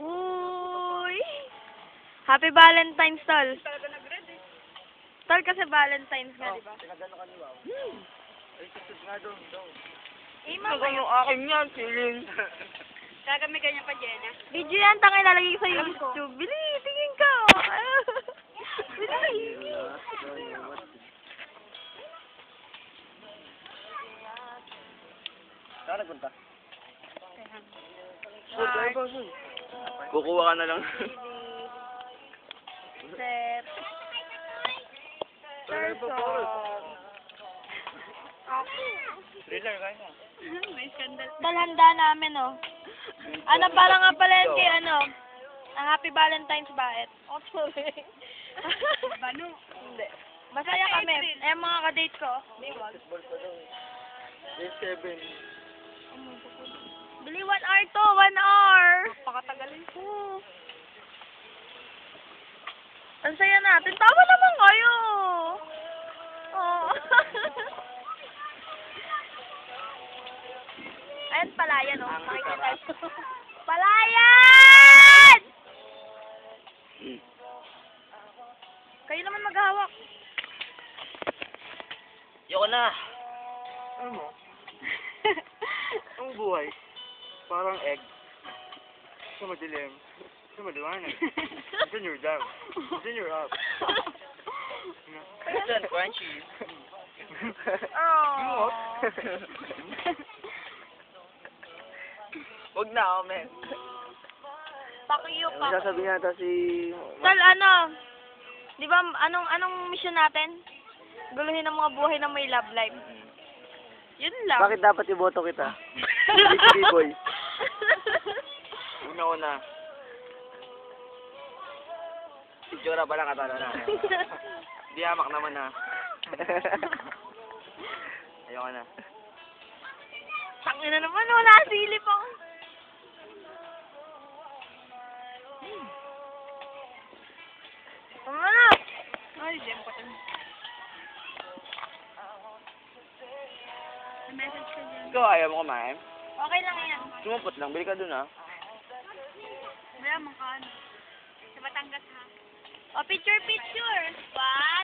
Uy! Happy Valentine's, Tol. Talaga nag-red eh. Tol, kasi Valentine's nga, di ba? Pinagano ka niyo, Ay, susud nga doon, daw. Eh, Talagang akin yan, feeling. Talaga may ganyan pa, Jenna. Video yan, tangay lalagay ko sa YouTube. Bili, tingin ka. Bili. Saan nagpunta? Bye. Kukuha ka na lang. Set. Person. Thriller, kaya na. may scandal. Dalhanda namin, oh. Ano, para nga pala yun kay, ano, ang Happy Valentine's ba? Oh, sorry. Bano. Hindi. Masaya kami. April. Eh, mga kadate ko. Day 7. Bili one hour to, one hour. Pakatagalin. Oo. Ang saya natin. Tawa naman kayo. Oh. Ayan, palayan, oh. Makikita. Palayan! Kayo naman maghahawak. Yoko na. Ano mo? Ang buhay. Parang egg. Sa madilim. Sa maliwanag. Then you're down. Then you're up. It's done, crunchy. Oh. Huwag na ako, men. Pakiyo pa. Sasabihin nata si... Tal, ano? Di ba, anong, anong mission natin? Guluhin ang mga buhay na may love life. Yun lang. Bakit dapat iboto kita? boy. Una-una. Si Jora pala katalo na. Di hamak naman ha. Ayoko na. Tangin na naman, wala silip ako. Ano na? Ay, Jem pa tayo. May message ka dyan. Ikaw ayaw mo kumain? Okay lang yan. Sumupot lang. Bili ka dun ha. Mong ka. Sa Batangas ha. O, picture, picture. One,